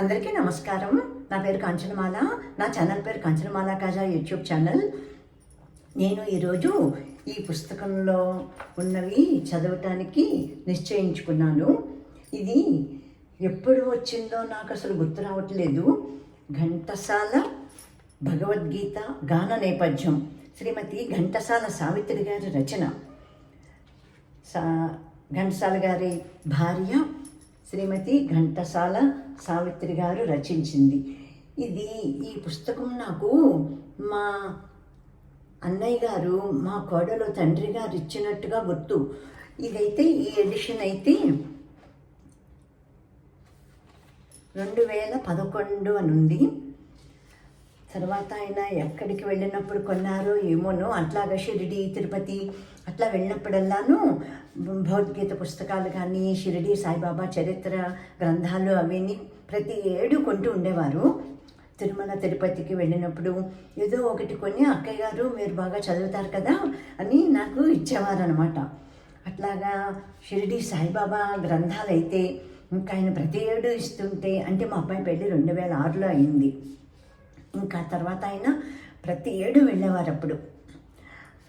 అందరికీ నమస్కారం. నా పేరు కాంచనమాల. నా ఛానల్ పేరు కాంచనమాల కాజా యూట్యూబ్ ఛానల్. నేను ఈరోజు ఈ పుస్తకంలో ఉన్నవి చదవటానికి నిశ్చయించుకున్నాను. ఇది ఎప్పుడు వచ్చిందో నాకు అసలు గుర్తు రావట్లేదు. ఘంటసాల భగవద్గీత గాన నేపథ్యం. శ్రీమతి ఘంటసాల సావిత్రి గారి రచన. సా ఘంటసాల గారి భార్య శ్రీమతి ఘంటసాల సావిత్రి గారు రచించింది. ఇది ఈ పుస్తకం నాకు మా అన్నయ్య గారు మా కోడలు తండ్రి గారు ఇచ్చినట్టుగా గుర్తు. ఇదైతే ఈ ఎడిషన్ అయితే రెండు వేల పదకొండు అని ఉంది తర్వాత ఆయన ఎక్కడికి వెళ్ళినప్పుడు కొన్నారో ఏమోనో అట్లాగా షిరిడి తిరుపతి అట్లా వెళ్ళినప్పుడల్లాను భగవద్గీత పుస్తకాలు కానీ షిరిడి సాయిబాబా చరిత్ర గ్రంథాలు అవన్నీ ప్రతి ఏడు కొంటూ ఉండేవారు. తిరుమల తిరుపతికి వెళ్ళినప్పుడు ఏదో ఒకటి కొని అక్కయ్య గారు మీరు బాగా చదువుతారు కదా అని నాకు ఇచ్చేవారనమాట అట్లాగా షిరిడి సాయిబాబా గ్రంథాలు అయితే ఇంకా ఆయన ప్రతి ఏడు ఇస్తుంటే అంటే మా అబ్బాయి పెళ్ళి రెండు వేల ఆరులో అయింది. ఇంకా తర్వాత ఆయన ప్రతి ఏడు వెళ్ళేవారు అప్పుడు.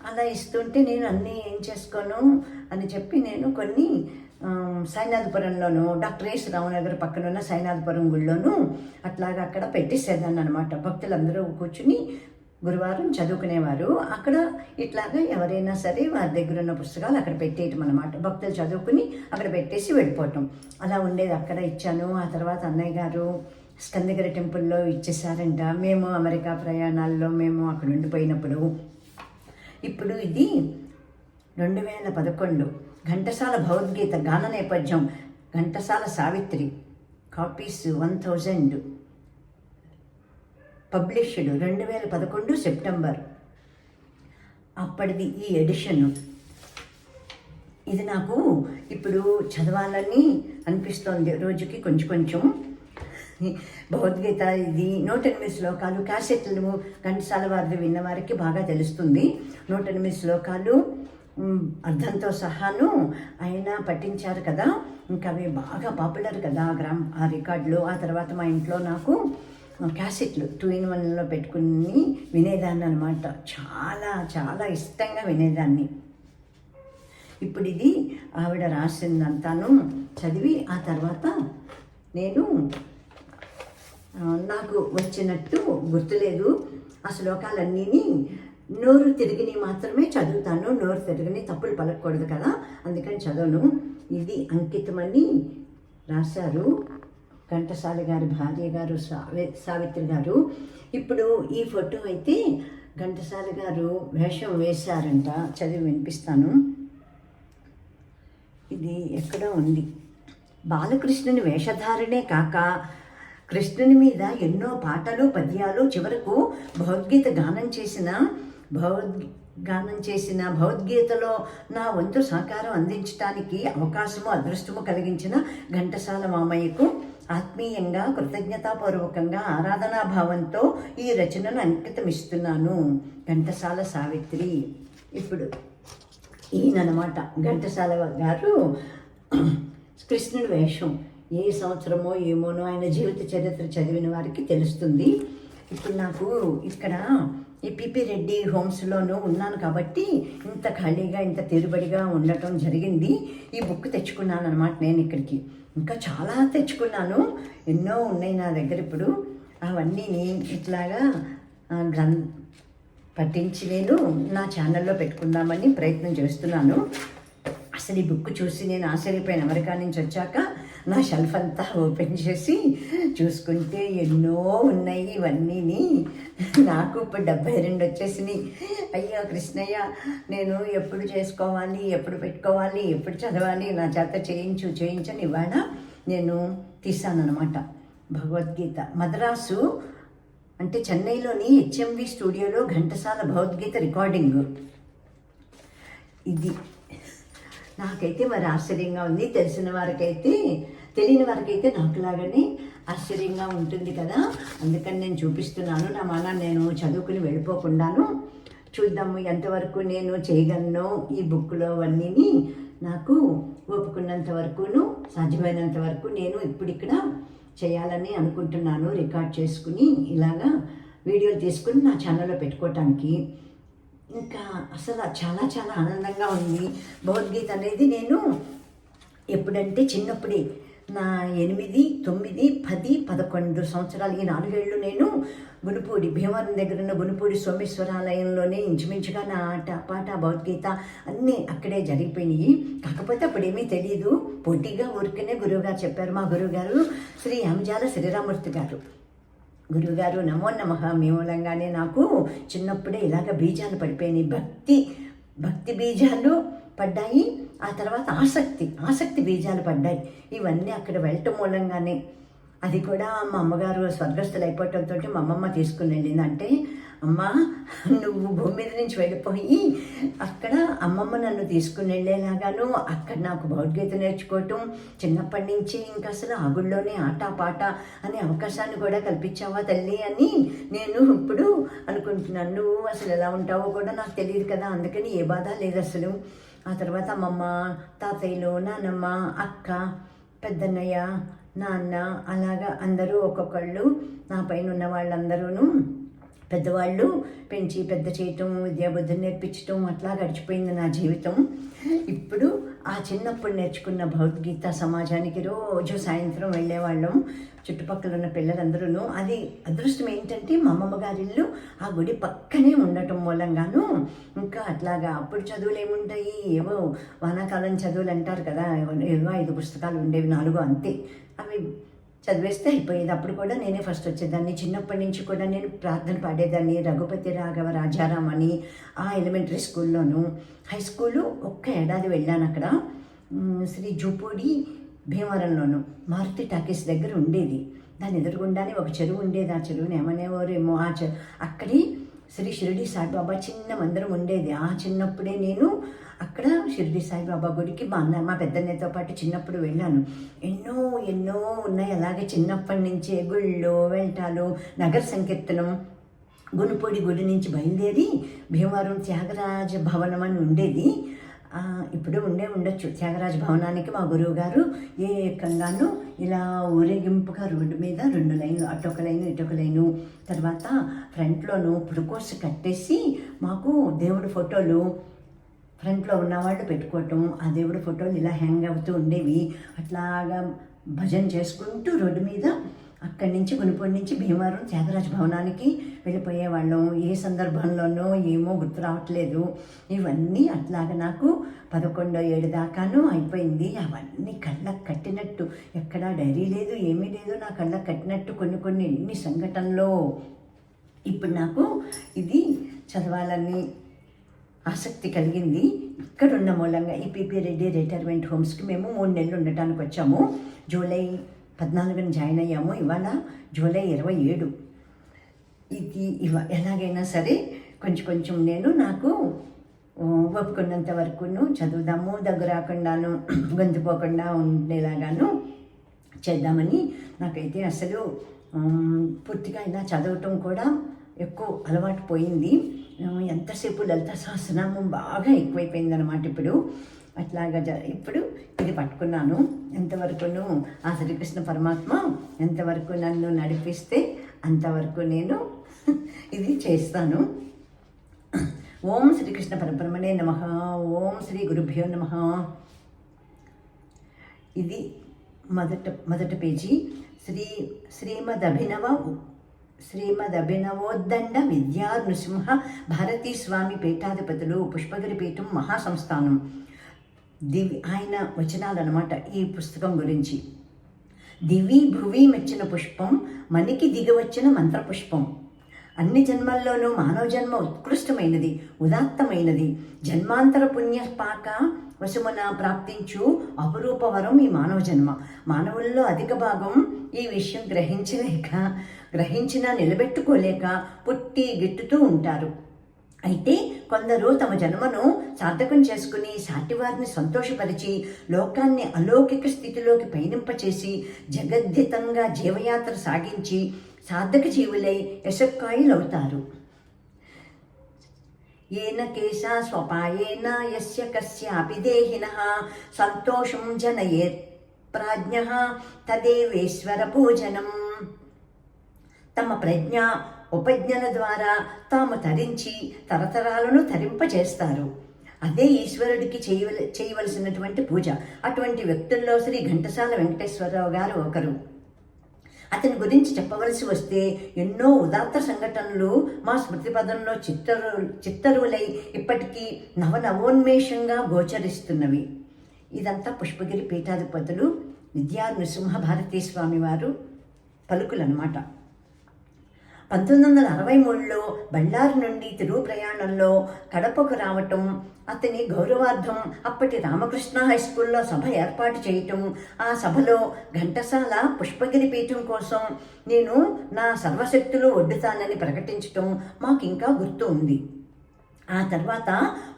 అలా ఇస్తుంటే నేను అన్నీ ఏం చేసుకోను అని చెప్పి నేను కొన్ని ఆ, సైనాథపురంలోను డాక్టర్ ఎస్ రామనగర్ పక్కన ఉన్న సైనాథపురం గుళ్ళోను అట్లాగా అక్కడ పెట్టేసేదాన్ని అనమాట భక్తులందరూ కూర్చుని గురువారం చదువుకునేవారు. అక్కడ ఇట్లాగా ఎవరైనా సరే వారి దగ్గర ఉన్న పుస్తకాలు అక్కడ పెట్టేయటం అనమాట భక్తులు చదువుకుని అక్కడ పెట్టేసి వెళ్ళిపోవటం. అలా ఉండేది అక్కడ ఇచ్చాను. ఆ తర్వాత అన్నయ్య గారు స్కందగిరి టెంపుల్లో ఇచ్చేసారంట మేము అమెరికా ప్రయాణాల్లో మేము అక్కడ ఉండిపోయినప్పుడు. ఇప్పుడు ఇది రెండు వేల పదకొండు. ఘంటసాల భగవద్గీత గాన నేపథ్యం. Ghantasala Savitri. Copies one thousand. Published రెండు వేల పదకొండు సెప్టెంబర్. అప్పటిది ఈ ఎడిషన్. ఇది నాకు ఇప్పుడు చదవాలని అనిపిస్తోంది. రోజుకి కొంచెం కొంచెం. భగవద్గీత ఇది నూట ఎనిమిది శ్లోకాలు క్యాసెట్లు ఘంటసాల వారిది విన్న వారికి బాగా తెలుస్తుంది. నూట ఎనిమిది శ్లోకాలు అర్థంతో సహాను ఆయన పట్టించారు కదా. ఇంకా అవి బాగా పాపులర్ కదా ఆ గ్రామ్ ఆ రికార్డులు. ఆ తర్వాత మా ఇంట్లో నాకు క్యాసెట్లు టూ ఇన్ వన్లో పెట్టుకుని వినేదాన్ని అనమాట చాలా చాలా ఇష్టంగా వినేదాన్ని. ఇప్పుడు ఇది ఆవిడ రాసిందంతాను చదివి ఆ తర్వాత నేను నాకు వచ్చినట్టు గుర్తులేదు. ఆ శ్లోకాలన్నీని నోరు తిరిగిని మాత్రమే చదువుతాను. నోరు తిరిగిని తప్పులు పలకూడదు కదా. అందుకని చదవను. ఇది అంకితమని రాశారు ఘంటసాల గారి భార్య గారు సావి సావిత్రి గారు. ఇప్పుడు ఈ ఫోటో అయితే ఘంటసాల గారు వేషం వేశారంట. చదివి వినిపిస్తాను. ఇది ఎక్కడో ఉంది. బాలకృష్ణుని వేషధారణే కాక కృష్ణుని మీద ఎన్నో పాటలు పద్యాలు చివరకు భగవద్గీత గానం చేసిన భగవద్ గానం చేసిన భగవద్గీతలో నా వంతు సహకారం అందించడానికి అవకాశము అదృష్టము కలిగించిన ఘంటసాల మామయ్యకు ఆత్మీయంగా కృతజ్ఞతాపూర్వకంగా ఆరాధనా భావంతో ఈ రచనను అంకితమిస్తున్నాను. ఘంటసాల సావిత్రి. ఇప్పుడు ఈయనమాట ఘంటసాల గారు కృష్ణుడి వేషం. ఏ సంవత్సరమో ఏమోనో ఆయన జీవిత చరిత్ర చదివిన వారికి తెలుస్తుంది. ఇప్పుడు నాకు ఇక్కడ ఈ పిపి రెడ్డి హోమ్స్లోనూ ఉన్నాను కాబట్టి ఇంత ఖాళీగా ఇంత తీరుబడిగా ఉండటం జరిగింది. ఈ బుక్ తెచ్చుకున్నాను అనమాట నేను ఇక్కడికి. ఇంకా చాలా తెచ్చుకున్నాను. ఎన్నో ఉన్నాయి నా దగ్గర ఇప్పుడు. అవన్నీ ఇట్లాగా గ్రం పట్టించి నేను నా ఛానల్లో పెట్టుకుందామని ప్రయత్నం చేస్తున్నాను. అసలు ఈ బుక్ చూసి నేను ఆశ్చర్యపోయాను అమెరికా నుంచి వచ్చాక నా షెల్ఫ్ అంతా ఓపెన్ చేసి చూసుకుంటే ఎన్నో ఉన్నాయి ఇవన్నీని. నాకు ఇప్పుడు డెబ్బై రెండు వచ్చేసినాయి. అయ్యో కృష్ణయ్య నేను ఎప్పుడు చేసుకోవాలి ఎప్పుడు పెట్టుకోవాలి ఎప్పుడు చదవాలి నా చేత చేయించు చేయించని ఇవాళ నేను తీసానమాట భగవద్గీత. మద్రాసు అంటే చెన్నైలోని హెచ్ఎంవి స్టూడియోలో ఘంటసాల భగవద్గీత రికార్డింగ్. ఇది. నాకైతే మరి ఆశ్చర్యంగా ఉంది. తెలిసిన వారికైతే తెలియని వారికైతే నాకులాగానే ఆశ్చర్యంగా ఉంటుంది కదా. అందుకని నేను చూపిస్తున్నాను. నా మన నేను చదువుకుని వెళ్ళిపోకుండాను. చూద్దాము ఎంతవరకు నేను చేయగలను ఈ బుక్లో అవన్నీని. నాకు ఒప్పుకున్నంత వరకును సాధ్యమైనంత వరకు నేను ఇప్పుడు ఇక్కడ చేయాలని అనుకుంటున్నాను. రికార్డ్ చేసుకుని ఇలాగా వీడియోలు తీసుకుని నా ఛానల్లో పెట్టుకోవటానికి ఇంకా అసలు చాలా చాలా ఆనందంగా ఉంది. భగవద్గీత అనేది నేను ఎప్పుడంటే చిన్నప్పుడే నా ఎనిమిది తొమ్మిది పది పదకొండు సంవత్సరాలు ఈ నాలుగేళ్ళు నేను గునుపూడి భీమవరం దగ్గర ఉన్న గునుపూడి సోమేశ్వరాలయంలోనే ఇంచుమించుగా నా ఆట పాట భగవద్గీత అన్నీ అక్కడే జరిగిపోయినాయి. కాకపోతే అప్పుడు ఏమీ తెలియదు పోటీగా ఊరికనే గురువుగారు చెప్పారు. మా గురువుగారు శ్రీ అంజాల శ్రీరామూర్తి గారు. గురువుగారు నమో నమ. మీ మూలంగానే నాకు చిన్నప్పుడే ఇలాగ బీజాలు పడిపోయినాయి. భక్తి భక్తి బీజాలు పడ్డాయి. ఆ తర్వాత ఆసక్తి ఆసక్తి బీజాలు పడ్డాయి. ఇవన్నీ అక్కడ వెళ్ళటం మూలంగానే. అది కూడా మా అమ్మగారు స్వర్గస్థులు అయిపోవటంతో మా అమ్మమ్మ తీసుకుని వెళ్ళింది అంటే అమ్మ నువ్వు భూమి మీద నుంచి వెళ్ళిపోయి అక్కడ అమ్మమ్మ నన్ను తీసుకుని వెళ్ళేలాగాను అక్కడ నాకు భగవద్గీత నేర్చుకోవటం చిన్నప్పటి నుంచి ఇంకా అసలు ఆ ఆట పాట అనే అవకాశాన్ని కూడా కల్పించావా తల్లి అని నేను ఇప్పుడు అనుకుంటున్నాను. నువ్వు అసలు ఎలా ఉంటావో కూడా నాకు తెలియదు కదా అందుకని ఏ బాధ లేదు అసలు. ఆ తర్వాత అమ్మమ్మ తాతయ్యలు నానమ్మ అక్క పెద్దన్నయ్య నాన్న అలాగా అందరూ ఒక్కొక్కళ్ళు నా పైన ఉన్న వాళ్ళందరూ పెద్దవాళ్ళు పెంచి పెద్ద చేయటం విద్యాబుద్ధులు నేర్పించటం అట్లా గడిచిపోయింది నా జీవితం. ఇప్పుడు ఆ చిన్నప్పుడు నేర్చుకున్న భగవద్గీత సమాజానికి రోజు సాయంత్రం వెళ్ళేవాళ్ళం. చుట్టుపక్కల ఉన్న పిల్లలందరూ అది అదృష్టం ఏంటంటే మా అమ్మమ్మ గారిల్లు ఆ గుడి పక్కనే ఉండటం మూలంగాను ఇంకా అట్లాగా అప్పుడు చదువులు ఏముంటాయి? ఏవో వానాకాలం చదువులు అంటారు కదా ఏవో ఐదు పుస్తకాలు ఉండేవి నాలుగు అంతే. అవి చదివేస్తే అయిపోయేది అప్పుడు కూడా నేనే ఫస్ట్ వచ్చేదాన్ని. చిన్నప్పటి నుంచి కూడా నేను ప్రార్థన పాడేదాన్ని. రఘుపతి రాఘవ రాజారాం అని ఆ ఎలిమెంటరీ స్కూల్లోను హై స్కూలు ఒక్క ఏడాది వెళ్ళాను అక్కడ. శ్రీ జూపూడి భీమవరంలోను. మారుతి టాకీస్ దగ్గర ఉండేది. దాని ఎదురుగుండానే ఒక చెరువు ఉండేది. ఆ చెరువుని ఏమనేవారేమో? ఆ చెరువు అక్కడి శ్రీ షిరిడి సాయిబాబా చిన్న మందిరం ఉండేది. ఆ చిన్నప్పుడే నేను అక్కడ షిరిడి సాయిబాబా గుడికి మా అన్న మా పెద్దన్నతో పాటు చిన్నప్పుడు వెళ్ళాను. ఎన్నో ఎన్నో ఉన్నాయి. అలాగే చిన్నప్పటి నుంచే గుళ్ళు వెంటాలు నగర సంకీర్తనం గునుపొడి గుడి నుంచి బయలుదేరి భీమవరం త్యాగరాజ భవనం అని ఉండేది. ఇప్పుడు ఉండే ఉండొచ్చు. త్యాగరాజ భవనానికి మా గురువు గారు ఏ ఏకంగాను ఇలా ఊరేగింపుగా రోడ్డు మీద రెండు లైన్లు అటొక లైను ఇటొక లైను తర్వాత ఫ్రంట్లోను పురుకోసి కట్టేసి మాకు దేవుడి ఫోటోలు ఫ్రంట్లో ఉన్నవాళ్ళు పెట్టుకోవటం ఆ దేవుడి ఫోటోలు ఇలా హ్యాంగ్ అవుతూ ఉండేవి. అట్లాగా భజన చేసుకుంటూ రోడ్డు మీద అక్కడి నుంచి గునిపొడి నుంచి భీమవరం త్యాగరాజ భవనానికి వెళ్ళిపోయేవాళ్ళం ఏ సందర్భంలోనో ఏమో గుర్తు రావట్లేదు. ఇవన్నీ అట్లాగా నాకు పదకొండో ఏడు దాకాను అయిపోయింది. అవన్నీ కళ్ళకు కట్టినట్టు. ఎక్కడా డైరీ లేదు ఏమీ లేదు. నా కళ్ళకు కట్టినట్టు కొన్ని కొన్ని ఎన్ని సంఘటనలో. ఇప్పుడు నాకు ఇది చదవాలని ఆసక్తి కలిగింది. ఇక్కడ ఉన్న మూలంగా ఈపీపీ రెడ్డి రిటైర్మెంట్ హోమ్స్కి మేము మూడు నెలలు ఉండటానికి వచ్చాము. జూలై పద్నాలుగున జాయిన్ అయ్యాము. ఇవాళ జూలై ఇరవై ఏడు. ఇది ఇవ ఎలాగైనా సరే కొంచెం కొంచెం నేను నాకు ఒప్పుకున్నంత వరకును చదువుదాము దగ్గర రాకుండాను గొంతుపోకుండా ఉండేలాగాను చేద్దామని నాకైతే అసలు పూర్తిగా ఇలా చదవటం కూడా ఎక్కువ అలవాటు పోయింది. ఎంతసేపు లలిత సహస్రనామం బాగా ఎక్కువైపోయింది అనమాట ఇప్పుడు. అట్లాగా జ ఇప్పుడు ఇది పట్టుకున్నాను. ఎంతవరకును ఆ శ్రీకృష్ణ పరమాత్మ ఎంతవరకు నన్ను నడిపిస్తే అంతవరకు నేను ఇది చేస్తాను. ఓం శ్రీకృష్ణ పరబ్రహ్మణే నమ. ఓం శ్రీ గురుభ్యో నమ. ఇది మొదట మొదటి పేజీ. శ్రీ శ్రీమద్ శ్రీమదభినవోద్దండ శ్రీమద్ అభినవోద్దండ విద్యా నృసింహ భారతీ స్వామి పీఠాధిపతులు పుష్పగిరిపీఠం మహాసంస్థానం. దివి ఆయన వచనాలు అనమాట ఈ పుస్తకం గురించి. దివి భువి మెచ్చిన పుష్పం మనికి దిగవచ్చిన మంత్రపుష్పం. అన్ని జన్మల్లోనూ మానవ జన్మ ఉత్కృష్టమైనది ఉదాత్తమైనది. జన్మాంతర పుణ్యపాక పాక వశమున ప్రాప్తించు అపురూప వరం ఈ మానవ జన్మ. మానవుల్లో అధిక భాగం ఈ విషయం గ్రహించలేక గ్రహించినా నిలబెట్టుకోలేక పుట్టి గిట్టుతూ ఉంటారు. అయితే కొందరు తమ జన్మను సార్థకం చేసుకుని సాటివారిని సంతోషపరిచి లోకాన్ని అలౌకిక స్థితిలోకి పయనింపచేసి జగద్ధితంగా జీవయాత్ర సాగించి సార్థక జీవులై యశక్కాయులవుతారు. ఏన కేశ స్వపాయేన యస్య కస్యాపి దేహిన సంతోషం జనయే ప్రాజ్ఞ తదేవేశ్వర పూజనం తమ ప్రజ్ఞ ఉపజ్ఞల ద్వారా తాము తరించి తరతరాలను తరింపజేస్తారు. అదే ఈశ్వరుడికి చేయవల చేయవలసినటువంటి పూజ. అటువంటి వ్యక్తుల్లో శ్రీ ఘంటసాల వెంకటేశ్వరరావు గారు ఒకరు. అతని గురించి చెప్పవలసి వస్తే ఎన్నో ఉదాత్త సంఘటనలు మా స్మృతి పదంలో చిత్తరు చిత్తరువులై ఇప్పటికీ నవనవోన్మేషంగా గోచరిస్తున్నవి. ఇదంతా పుష్పగిరి పీఠాధిపతులు విద్యా నృసింహ భారతీ స్వామి వారు పలుకులన్నమాట. పంతొమ్మిది వందల అరవై మూడులో బళ్ళారు నుండి తిరుగు ప్రయాణంలో కడపకు రావటం అతని గౌరవార్థం అప్పటి రామకృష్ణ హై స్కూల్లో సభ ఏర్పాటు చేయటం ఆ సభలో ఘంటసాల పుష్పగిరి పీఠం కోసం నేను నా సర్వశక్తులు ఒడ్డుతానని ప్రకటించటం మాకు ఇంకా గుర్తు ఉంది. ఆ తర్వాత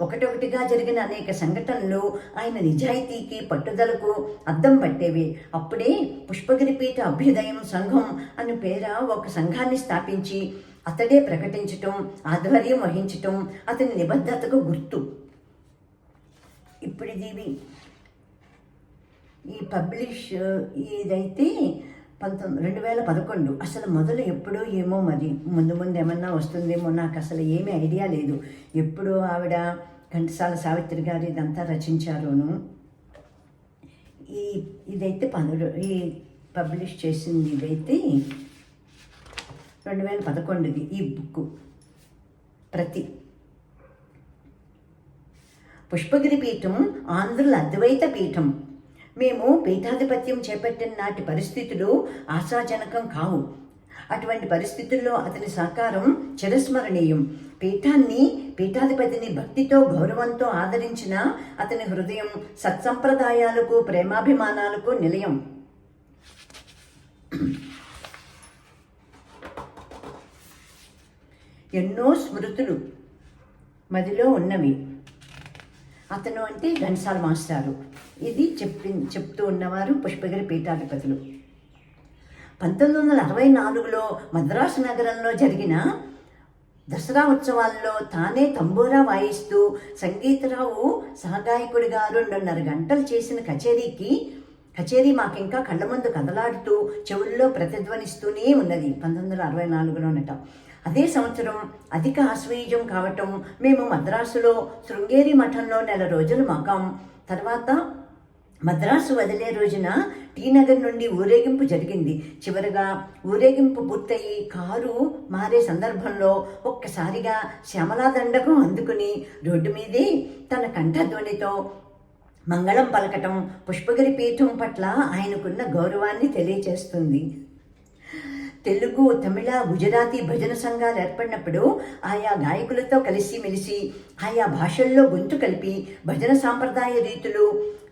ఒకటొకటిగా జరిగిన అనేక సంఘటనలు ఆయన నిజాయితీకి పట్టుదలకు అద్దం పట్టేవి. అప్పుడే పుష్పగిరిపీఠ అభ్యుదయం సంఘం అని పేర ఒక సంఘాన్ని స్థాపించి అతడే ప్రకటించటం ఆధ్వర్యం వహించటం అతని నిబద్ధతకు గుర్తు. ఇప్పుడు ఇది ఈ పబ్లిష్ ఇదైతే పంతొమ్మిది రెండు వేల పదకొండు. అసలు మొదలు ఎప్పుడో ఏమో మరి. ముందు ముందు ఏమన్నా వస్తుందేమో నాకు అసలు ఏమీ ఐడియా లేదు. ఎప్పుడు ఆవిడ ఘంటసాల సావిత్రి గారు ఇదంతా రచించారును. ఈ ఇదైతే పనులు ఈ పబ్లిష్ చేసింది ఇదైతే రెండు వేల పదకొండుది ఈ బుక్ ప్రతి పుష్పగిరి పీఠం ఆంధ్రుల అద్వైత పీఠం. మేము పీఠాధిపత్యం చేపట్టిన నాటి పరిస్థితులు ఆశాజనకం కావు. అటువంటి పరిస్థితుల్లో అతని సహకారం చిరస్మరణీయం. పీఠాన్ని పీఠాధిపతిని భక్తితో గౌరవంతో ఆదరించిన అతని హృదయం సత్సంప్రదాయాలకు ప్రేమాభిమానాలకు నిలయం. ఎన్నో స్మృతులు మదిలో ఉన్నవి. అతను అంటే ఘన్సాల్ మాస్టారు. ఇది చెప్పి చెప్తూ ఉన్నవారు పుష్పగిరి పీఠాధిపతులు. పంతొమ్మిది వందల అరవై నాలుగులో మద్రాసు నగరంలో జరిగిన దసరా ఉత్సవాల్లో తానే తంబూరా వాయిస్తూ సంగీతరావు సహగాయకుడిగా రెండున్నర గంటలు చేసిన కచేరీకి కచేరీ మాకింకా కళ్ళ ముందు కదలాడుతూ చెవుల్లో ప్రతిధ్వనిస్తూనే ఉన్నది పంతొమ్మిది వందల అరవై నాలుగులోనట అదే సంవత్సరం అధిక ఆశ్వయుజం కావటం మేము మద్రాసులో శృంగేరి మఠంలో నెల రోజులు మకాం. తర్వాత మద్రాసు వదిలే రోజున టీ నగర్ నుండి ఊరేగింపు జరిగింది. చివరగా ఊరేగింపు పూర్తయి కారు మారే సందర్భంలో ఒక్కసారిగా శ్యామలాదండకం అందుకుని రోడ్డు మీదే తన కంఠధ్వనితో మంగళం పలకటం పుష్పగిరి పీఠం పట్ల ఆయనకున్న గౌరవాన్ని తెలియచేస్తుంది. తెలుగు తమిళ గుజరాతీ భజన సంఘాలు ఏర్పడినప్పుడు ఆయా గాయకులతో కలిసి మెలిసి ఆయా భాషల్లో గొంతు కలిపి భజన సాంప్రదాయ రీతులు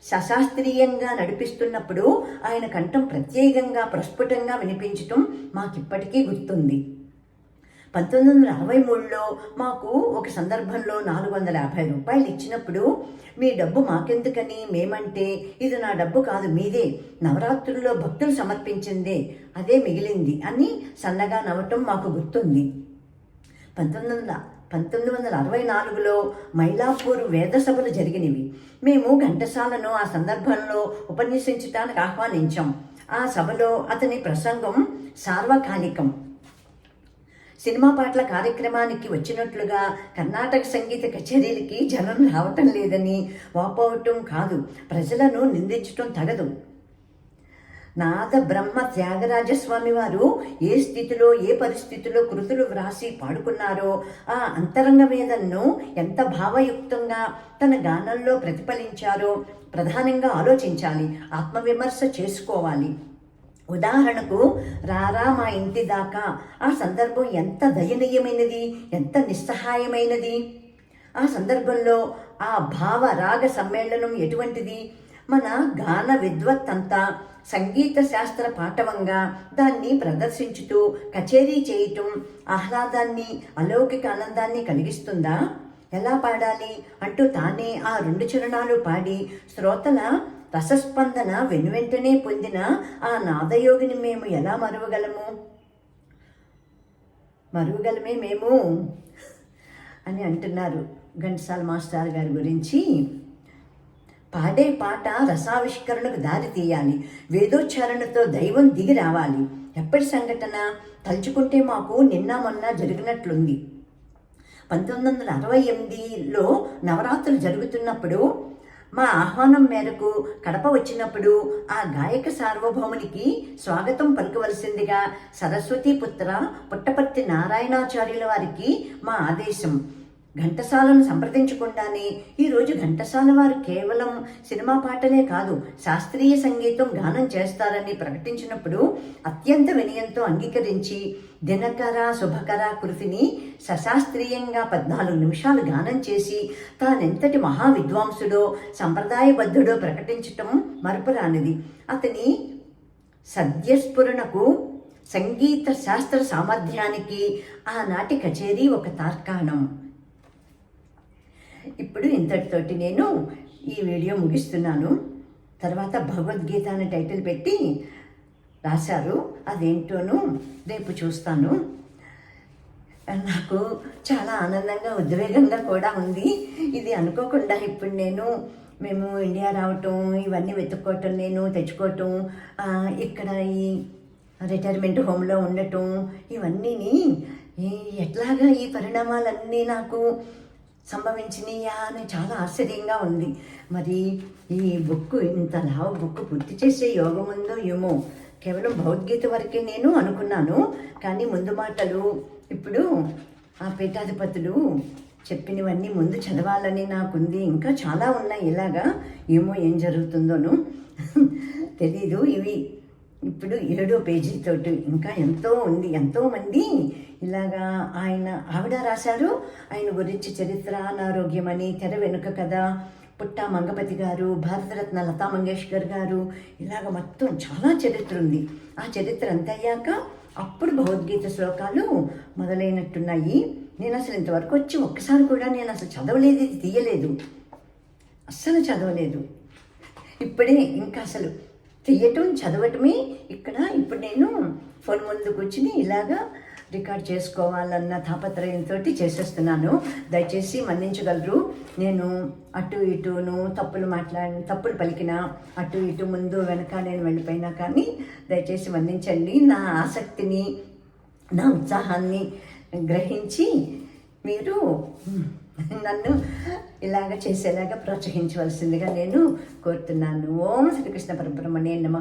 సశాస్త్రీయంగా నడిపిస్తున్నప్పుడు ఆయన కంఠం ప్రత్యేకంగా ప్రస్ఫుటంగా వినిపించటం మాకిప్పటికీ గుర్తుంది. పంతొమ్మిది వందల అరవై మూడులో మాకు ఒక సందర్భంలో నాలుగు వందల యాభై రూపాయలు ఇచ్చినప్పుడు మీ డబ్బు మాకెందుకని? మేమంటే ఇది నా డబ్బు కాదు మీదే. నవరాత్రుల్లో భక్తులు సమర్పించిందే. అదే మిగిలింది అని సన్నగా నవ్వటం మాకు గుర్తుంది. పంతొమ్మిది వందల పంతొమ్మిది వందల అరవై నాలుగులో మైలాపూర్ వేద సభలు జరిగినవి. మేము ఘంటసాలను ఆ సందర్భంలో ఉపన్యసించడానికి ఆహ్వానించాం. ఆ సభలో అతని ప్రసంగం సార్వకాలికం. సినిమా పాటల కార్యక్రమానికి వచ్చినట్లుగా కర్ణాటక సంగీత కచేరీలకి జనం రావటం లేదని వాపోవటం కాదు. ప్రజలను నిందించటం తగదు. నాద బ్రహ్మ త్యాగరాజస్వామి వారు ఏ స్థితిలో ఏ పరిస్థితిలో కృతులు వ్రాసి పాడుకున్నారో ఆ అంతరంగ వేదన్ను ఎంత భావయుక్తంగా తన గానంలో ప్రతిఫలించారో ప్రధానంగా ఆలోచించాలి ఆత్మవిమర్శ చేసుకోవాలి. ఉదాహరణకు రారా మా ఇంటి దాకా. ఆ సందర్భం ఎంత దయనీయమైనది ఎంత నిస్సహాయమైనది? ఆ సందర్భంలో ఆ భావ రాగ సమ్మేళనం ఎటువంటిది? మన గాన విద్వత్ అంతా సంగీత శాస్త్ర పాఠవంగా దాన్ని ప్రదర్శించుతూ కచేరీ చేయటం ఆహ్లాదాన్ని అలౌకిక ఆనందాన్ని కలిగిస్తుందా? ఎలా పాడాలి? అంటూ తానే ఆ రెండు చరణాలు పాడి శ్రోతల రసస్పందన వెనువెంటనే పొందిన ఆ నాదయోగిని మేము ఎలా మరువగలము? మరువగలమే మేము? అని అంటున్నారు ఘంటసాల మాస్టర్ గారి గురించి. పాడే పాట రసావిష్కరణకు దారి తీయాలి. వేదోచ్చారణతో దైవం దిగి రావాలి. ఎప్పటి సంఘటన? తలుచుకుంటే మాకు నిన్న మొన్న జరిగినట్లుంది. పంతొమ్మిది వందల అరవై ఎనిమిదిలో నవరాత్రులు జరుగుతున్నప్పుడు మా ఆహ్వానం మేరకు కడప వచ్చినప్పుడు ఆ గాయక సార్వభౌమునికి స్వాగతం పలుకవలసిందిగా సరస్వతి పుత్ర పుట్టపర్తి నారాయణాచార్యుల వారికి మా ఆదేశం. ఘంటసాలను సంప్రదించకుండానే ఈరోజు ఘంటసాల వారు కేవలం సినిమా పాటలే కాదు శాస్త్రీయ సంగీతం గానం చేస్తారని ప్రకటించినప్పుడు అత్యంత వినయంతో అంగీకరించి దినకర శుభకర కృతిని సశాస్త్రీయంగా పద్నాలుగు నిమిషాలు గానం చేసి తానెంతటి మహా విద్వాంసుడో సంప్రదాయబద్ధుడో ప్రకటించటం మరపురానిది. అతని సద్యస్ఫురణకు సంగీత శాస్త్ర సామర్థ్యానికి ఆనాటి కచేరీ ఒక తార్కాణం. ఇప్పుడు ఇంతటితోటి నేను ఈ వీడియో ముగిస్తున్నాను. తర్వాత భగవద్గీత అనే టైటిల్ పెట్టి రాశారు. అదేంటోను రేపు చూస్తాను. నాకు చాలా ఆనందంగా ఉద్వేగంగా కూడా ఉంది. ఇది అనుకోకుండా ఇప్పుడు నేను మేము ఇండియా రావటం ఇవన్నీ వెతుక్కోవటం నేను తెచ్చుకోవటం ఇక్కడ ఈ రిటైర్మెంట్ హోమ్లో ఉండటం ఇవన్నీని ఈ- ఎట్లాగా ఈ పరిణామాలన్నీ నాకు సంభవించినాయా అని చాలా ఆశ్చర్యంగా ఉంది. మరి ఈ బుక్ ఇంత లావు బుక్ పూర్తి చేసే యోగం ఉందో ఏమో కేవలం భగవద్గీత వరకే నేను అనుకున్నాను. కానీ ముందు మాటలు ఇప్పుడు ఆ పీఠాధిపతులు చెప్పినవన్నీ ముందు చదవాలని నాకుంది. ఇంకా చాలా ఉన్నాయి. ఇలాగా ఏమో ఏం జరుగుతుందోను తెలీదు. ఇవి ఇప్పుడు ఏడో పేజీతోటి ఇంకా ఎంతో ఉంది. ఎంతోమంది ఇలాగా ఆయన ఆవిడ రాశారు. ఆయన గురించి చరిత్ర అనారోగ్యం అని తెర వెనుక కదా పుట్ట మంగపతి గారు భారతరత్న లతా మంగేష్కర్ గారు ఇలాగ మొత్తం చాలా చరిత్ర ఉంది. ఆ చరిత్ర అంతయ్యాక అప్పుడు భగవద్గీత శ్లోకాలు మొదలైనట్టున్నాయి. నేను అసలు ఇంతవరకు వచ్చి ఒక్కసారి కూడా నేను అసలు చదవలేదు ఇది తీయలేదు. అస్సలు చదవలేదు. ఇప్పుడే ఇంకా అసలు తీయటం చదవటమే ఇక్కడ. ఇప్పుడు నేను ఫోన్ ముందు కూర్చుని ఇలాగా రికార్డ్ చేసుకోవాలన్న తాపత్రయంతో చేసేస్తున్నాను. దయచేసి మన్నించగలరు. నేను అటు ఇటును తప్పులు మాట్లాడి తప్పులు పలికిన అటు ఇటు ముందు వెనక నేను వెళ్ళిపోయినా కానీ దయచేసి మన్నించండి. నా ఆసక్తిని నా ఉత్సాహాన్ని గ్రహించి మీరు నన్ను ఇలాగ చేసేలాగా ప్రోత్సహించవలసిందిగా నేను కోరుతున్నాను. ఓం శ్రీకృష్ణ పరబ్రహ్మణే నమ.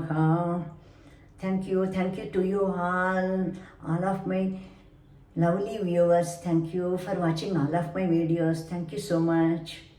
Thank you. Thank you to you all, all of my lovely viewers. Thank you for watching all of my videos. Thank you so much.